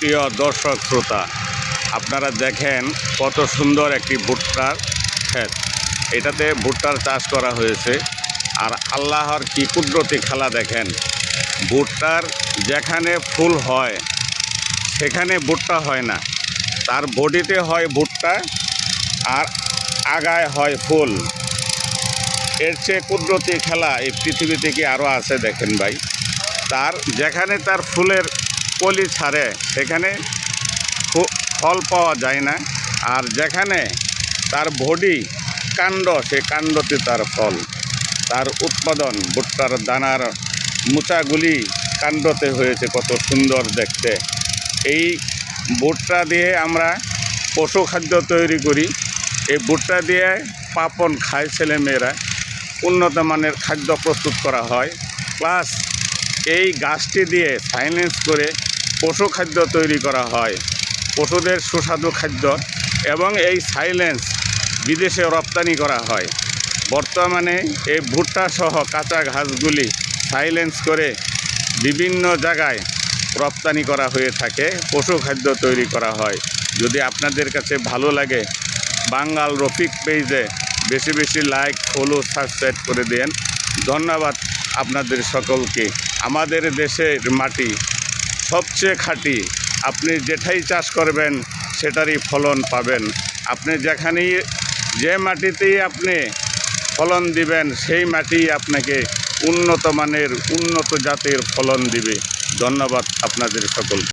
প্রিয় দর্শক শ্রোতা, আপনারা দেখেন কত সুন্দর একটি ভুট্টার ক্ষেত। এটাতে ভুট্টার চাষ করা হয়েছে। আর আল্লাহর কি কুদরতি খেলা দেখেন, ভুট্টার যেখানে ফুল হয়, সেখানে ভুট্টা হয় না। তার বডিতে হয় ভুট্টা আর আগায় হয় ফুল। এর চেয়ে কুদরতি খেলা এই পৃথিবীতে কি আরও আছে দেখেন ভাই। তার যেখানে তার ফুলের কলি ছাড়ে, সেখানে ফল পাওয়া যায় না। আর যেখানে তার বডি কাণ্ড সে কাণ্ডতে তার ফল। তার উৎপাদন, ভুট্টার দানার মুচাগুলি কাণ্ডতে হয়েছে, কত সুন্দর দেখতে। এই ভুট্টা দিয়ে আমরা পশু খাদ্য তৈরি করি। এই ভুট্টা দিয়ে পাপন খায় ছেলেমেয়েরা। উন্নত মানের খাদ্য প্রস্তুত করা হয়। প্লাস এই গাছটি দিয়ে সাইলেন্স করে পশু খাদ্য তৈরি করা হয়। পশুদের সুস্বাদু খাদ্য এবং এই সাইলেন্স বিদেশে রপ্তানি করা হয়। বর্তমানে এই ভুট্টা সহ কাঁচা ঘাসগুলি সাইলেন্স করে বিভিন্ন জায়গায় রপ্তানি করা হয়ে থাকে, পশু খাদ্য তৈরি করা হয়। যদি আপনাদের কাছে ভালো লাগে, বাঙ্গাল রফিক পেজে বেশি বেশি লাইক ফলো সাবস্ক্রাইব করে দেন। ধন্যবাদ আপনাদের সকলকে। আমাদের দেশের মাটি সবচেয়ে খাঁটি, আপনি যেটাই চাষ করবেন, সেটারই ফলন পাবেন। আপনি যেখানেই, যে মাটিতেই আপনি ফলন দিবেন, সেই মাটি আপনাকে উন্নত মানের, উন্নত জাতের ফলন দিবে। ধন্যবাদ আপনাদের সকলকে।